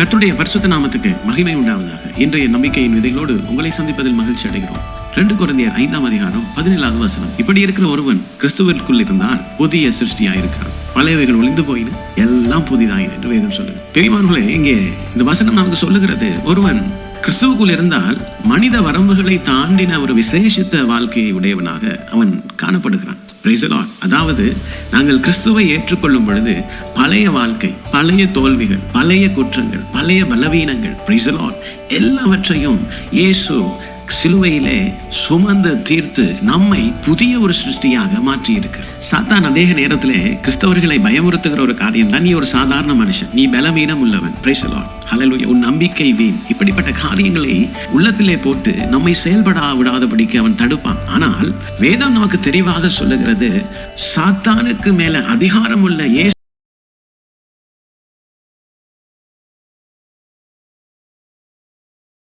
கர்த்தருடைய பரிசுத்த நாமத்துக்கு மகிமை உண்டாவதாக. இன்றைய நம்பிக்கையின் விதைகளோடு உங்களை சந்திப்பதில் மகிழ்ச்சி அடைகிறோம். ரெண்டு குழந்தையர் ஐந்தாம் அதிகாரம் பதினேழாவது வசனம். இப்படி இருக்கிற ஒருவன் கிறிஸ்துவிற்குள் இருந்தால் புதிய சிருஷ்டியாயிருக்கிறான். பழையவைகள் ஒளிந்து போயின எல்லாம் புதிதாயின என்று வேதம் சொல்லுது. பெரியமானங்களே இங்கே இந்த வசனம் நமக்கு சொல்லுகிறது ஒருவன் கிறிஸ்துவுக்குள் இருந்தால் மனித வரம்புகளை தாண்டின ஒரு விசேஷித்த வாழ்க்கையை உடையவனாக அவன் காணப்படுகிறான். அதாவது நாங்கள் கிறிஸ்துவை ஏற்றுக்கொள்ளும் பொழுது பழைய வாழ்க்கை பழைய தோல்விகள் பழைய குற்றங்கள் பழைய பலவீனங்கள் எல்லாவற்றையும் இயேசு சிலுவையிலே சுமந்து தீர்த்து நம்மை புதிய ஒரு சிருஷ்டியாக மாற்றி இருக்கு சாத்தான் அதே நேரத்திலே கிறிஸ்தவர்களை பயமுறுத்துகிற ஒரு காரியம் தான். நீ ஒரு சாதாரண மனுஷன். நீ பலவீனம் உள்ளவன். Praise உன் நம்பிக்கை வீண். இப்படிப்பட்ட காரியங்களை உள்ளத்திலே போட்டு நம்மை செயல்படா விடாதபடிக்கு அவன் தடுப்பான். ஆனால் வேதம் நமக்கு தெளிவாக சொல்லுகிறது சாத்தானுக்கு மேல அதிகாரம் உள்ள ஏ